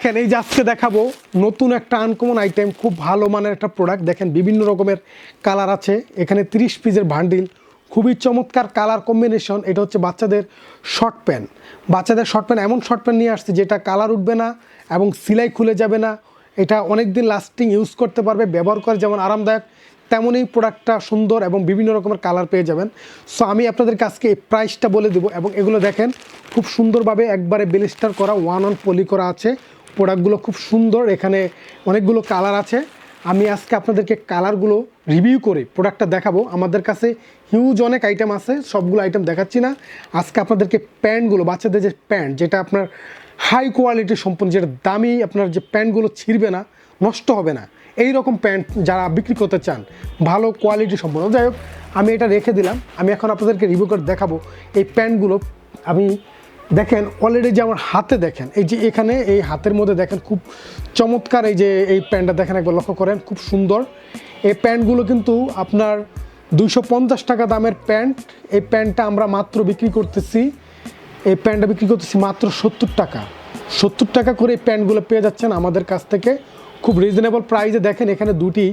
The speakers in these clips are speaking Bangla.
দেখেন, এই যে আজকে দেখাবো নতুন একটা আনকমন আইটেম খুব ভালো মানের একটা প্রোডাক্ট দেখেন, বিভিন্ন রকমের কালার আছে। এখানে তিরিশ পিসের ভান্ডিল খুবই চমৎকার কালার কম্বিনেশন এটা হচ্ছে বাচ্চাদের শর্ট প্যান্ট বাচ্চাদের শর্ট প্যান্ট এমন শর্ট প্যান্ট নিয়ে আসছে যেটা কালার উঠবে না এবং সিলাই খুলে যাবে না। এটা অনেক দিন লাস্টিং ইউজ করতে পারবে, ব্যবহার করে যেমন আরামদায়ক, তেমনই প্রোডাক্টটা সুন্দর এবং বিভিন্ন রকমের কালার পেয়ে যাবেন। সো আমি আপনাদেরকে আজকে এই প্রাইসটা বলে দেবো এবং এগুলো দেখেন, খুব সুন্দরভাবে একবারে বেলিস্টার করা ওয়ান অন পলি করা আছে। প্রোডাক্টগুলো খুব সুন্দর, এখানে অনেকগুলো কালার আছে। আমি আজকে আপনাদেরকে কালারগুলো রিভিউ করে প্রোডাক্টটা দেখাবো। আমাদের কাছে হিউজ অনেক আইটেম আছে, সবগুলো আইটেম দেখাচ্ছি না। আজকে আপনাদেরকে প্যান্টগুলো, বাচ্চাদের যে প্যান্ট, যেটা আপনার হাই কোয়ালিটি সম্পন্ন, যেটা দামি, আপনার যে প্যান্টগুলো ছিঁড়বে না, নষ্ট হবে না। এই রকম প্যান্ট যারা বিক্রি করতে চান, ভালো কোয়ালিটি সম্পন্ন। যাই হোক, আমি এটা রেখে দিলাম। আমি এখন আপনাদেরকে রিভিউ করে দেখাবো। এই প্যান্টগুলো আমি দেখেন অলরেডি যে আমার হাতে দেখেন, এই যে এখানে, এই হাতের মধ্যে দেখেন খুব চমৎকার এই যে এই প্যান্টটা দেখেন একবার লক্ষ্য করেন, খুব সুন্দর। এই প্যান্টগুলো কিন্তু আপনার দুইশো পঞ্চাশ টাকা দামের প্যান্ট। এই প্যান্টটা আমরা মাত্র বিক্রি করতেছি, এই প্যান্টটা বিক্রি করতেছি মাত্র সত্তর টাকা। সত্তর টাকা করে এই প্যান্টগুলো পেয়ে যাচ্ছেন আমাদের কাছ থেকে। খুব রিজনেবল প্রাইসে দেখেন এখানে দুটি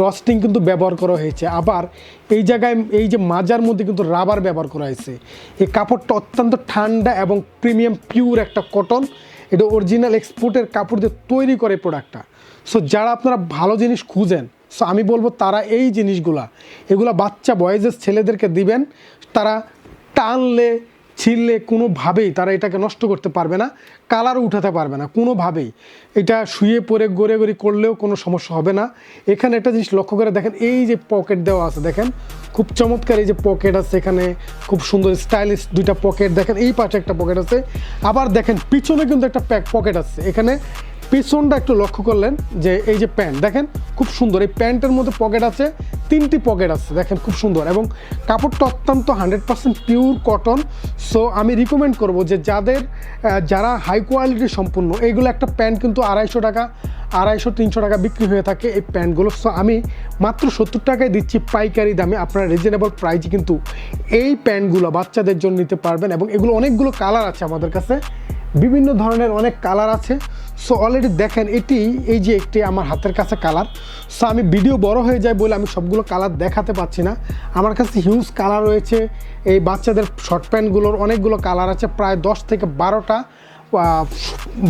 ডস্টিং কিন্তু ব্যবহার করা হয়েছে। আবার এই জায়গায় এই যে মাজার মধ্যে কিন্তু রাবার ব্যবহার করা হয়েছে। এই কাপড়টা অত্যন্ত ঠান্ডা এবং প্রিমিয়াম পিওর একটা কটন এটা অরিজিনাল এক্সপোর্টের কাপড় দিয়ে তৈরি করে প্রোডাক্টটা সো যারা আপনারা ভালো জিনিস খুঁজেন সো আমি বলব তারা এই জিনিসগুলা, এগুলা বাচ্চা বয়েজের ছেলেদেরকে দিবেন, তারা টানলে ছিললে কোনোভাবেই তারা এটাকে নষ্ট করতে পারবে না, কালারও উঠাতে পারবে না, কোনোভাবেই। এটা শুয়ে পরে গড়ে গড়ি করলেও কোনো সমস্যা হবে না। এখানে একটা জিনিস লক্ষ্য করে দেখেন, এই যে পকেট দেওয়া আছে, দেখেন, খুব চমৎকার এই যে পকেট আছে এখানে, খুব সুন্দর স্টাইলিশ দুইটা পকেট, দেখেন, এই পাশে একটা পকেট আছে। আবার দেখেন, পিছনে কিন্তু একটা প্যাক পকেট আছে। এখানে পিছনটা একটু লক্ষ্য করলেন যে এই যে প্যান্ট, দেখেন খুব সুন্দর। এই প্যান্টের মধ্যে পকেট আছে, তিনটি পকেট আছে, দেখেন খুব সুন্দর। এবং কাপড়টা অত্যন্ত hundred percent pure cotton so আমি রিকমেন্ড করব যে যাদের যারা হাই কোয়ালিটি সম্পূর্ণ, এইগুলো একটা প্যান্ট কিন্তু আড়াইশো টাকা, আড়াইশো, তিনশো টাকা বিক্রি হয়ে থাকে এই প্যান্টগুলো। সো আমি মাত্র সত্তর টাকায় দিচ্ছি পাইকারি দামে। আপনারা রিজনেবল প্রাইসে কিন্তু এই প্যান্টগুলো বাচ্চাদের জন্য নিতে পারবেন। এবং এগুলো অনেকগুলো কালার আছে আমাদের কাছে। বিভিন্ন ধরনের অনেক কালার আছে। সো অলরেডি দেখেন, এটি এই যে একটি আমার হাতের কাছে কালার সো আমি ভিডিও বড় হয়ে যায় বলে আমি সবগুলো কালার দেখাতে পাচ্ছি না। আমার কাছে হিউজ কালার রয়েছে। এই বাচ্চাদের শর্ট প্যান্টগুলোর অনেকগুলো কালার আছে, প্রায় দশ থেকে বারোটা।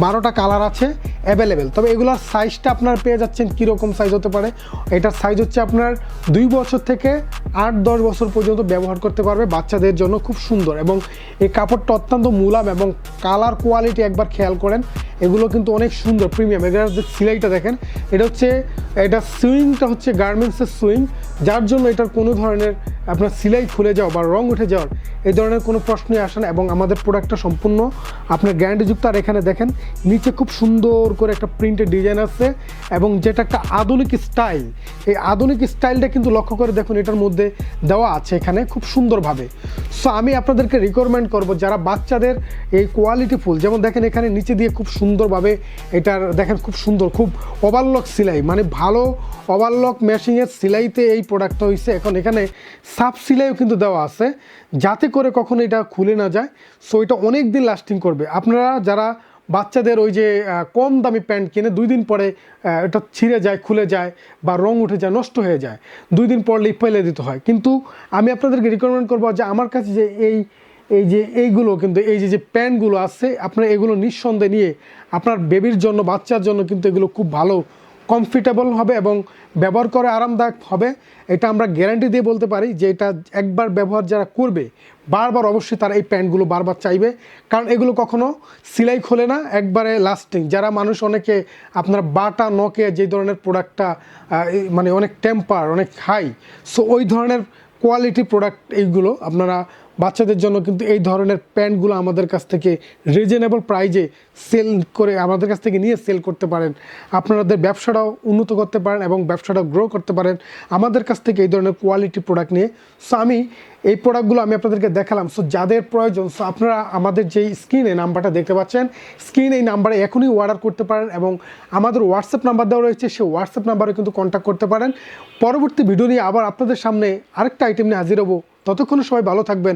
বারোটা কালার আছে অ্যাভেলেবেল তবে এগুলোর সাইজটা আপনার পেয়ে যাচ্ছেন কীরকম সাইজ হতে পারে? এটার সাইজ হচ্ছে আপনার দুই বছর থেকে আট, দশ বছর পর্যন্ত ব্যবহার করতে পারবে বাচ্চাদের জন্য, খুব সুন্দর। এবং এই কাপড়টা অত্যন্ত মুলাম এবং কালার কোয়ালিটি একবার খেয়াল করেন, এগুলো কিন্তু অনেক সুন্দর প্রিমিয়াম এটার যে সিলাইটা দেখেন, এটা হচ্ছে, এটা সুইংটা হচ্ছে গার্মেন্টসের সুইং যার জন্য এটার কোনো ধরনের আপনার সিলাই খুলে যাওয়া বা রং উঠে যাওয়ার এই ধরনের কোনো প্রশ্নই আসে না এবং আমাদের প্রোডাক্টটা সম্পূর্ণ আপনার গ্যারান্টিযুক্ত আর এখানে দেখেন, নিচে খুব সুন্দর করে একটা প্রিন্টের ডিজাইন আছে এবং যেটা একটা আধুনিক স্টাইল এই আধুনিক স্টাইলটা কিন্তু লক্ষ্য করে দেখুন, এটার মধ্যে দেওয়া আছে এখানে খুব সুন্দরভাবে। সো আমি আপনাদেরকে রিকমেন্ড করব যারা বাচ্চাদের এই কোয়ালিটি ফুল, যেমন দেখেন এখানে নিচে দিয়ে খুব সুন্দরভাবে এটার, দেখেন খুব সুন্দর, খুব ওভারলক সিলাই মানে ভালো ওভারলক মেশিংয়ের সিলাইতে এই প্রোডাক্টটা হয়েছে এখন এখানে সাফ সিলাইও কিন্তু দেওয়া আছে, যাতে করে কখনো এটা খুলে না যায়। সো এটা অনেক দিন লাস্টিং করবে। আপনারা যারা বাচ্চাদের ওই যে কম দামি প্যান্ট কিনে দুই দিন পরে এটা ছিঁড়ে যায়, খুলে যায় বা রং উঠে যায়, নষ্ট হয়ে যায়, দুই দিন পর লিপ ফেলে দিতে হয়। কিন্তু আমি আপনাদেরকে রিকমেন্ড করব যে আমার কাছে যে এই এই যে এইগুলো কিন্তু, এই যে যে প্যান্টগুলো আছে, আপনারা এগুলো নিঃসন্দেহে নিয়ে আপনার বেবির জন্য, বাচ্চার জন্য কিন্তু এগুলো খুব ভালো কমফিটেবল হবে এবং ব্যবহার করে আরামদায়ক হবে, এটা আমরা গ্যারান্টি দিয়ে বলতে পারি যে এটা একবার ব্যবহার যারা করবে, বারবার অবশ্যই তারা এই প্যান্টগুলো বারবার চাইবে। কারণ এগুলো কখনো সিলাই খোলে না, একবারে লাস্টিং যারা মানুষ অনেকে আপনার বাটা নকে যে ধরনের প্রোডাক্টটা মানে অনেক টেম্পার অনেক হাই সো ওই ধরনের কোয়ালিটি প্রোডাক্ট এইগুলো আপনারা বাচ্চাদের জন্য কিন্তু এই ধরনের প্যান্টগুলো আমাদের কাছ থেকে রিজনেবল প্রাইজে সেল করে আমাদের কাছ থেকে নিয়ে সেল করতে পারেন। আপনাদের ব্যবসাটাও উন্নত করতে পারেন এবং ব্যবসাটাও গ্রো করতে পারেন। আমাদের কাছ থেকে এই ধরনের কোয়ালিটি প্রোডাক্ট নিয়ে। সো আমি এই প্রোডাক্টগুলো আমি আপনাদেরকে দেখালাম। সো যাদের প্রয়োজন সো আপনারা আমাদের যেই স্ক্রিনে নাম্বারটা দেখতে পাচ্ছেন স্ক্রিন এই নাম্বারে এখনই অর্ডার করতে পারেন এবং আমাদের হোয়াটসঅ্যাপ নাম্বার দেওয়া রয়েছে, সেই হোয়াটসঅ্যাপ নাম্বারে কিন্তু কন্ট্যাক্ট করতে পারেন। পরবর্তী ভিডিও নিয়ে আবার আপনাদের সামনে আরেকটা আইটেম নিয়ে হাজির হব। ততক্ষণ সবাই ভালো থাকবেন।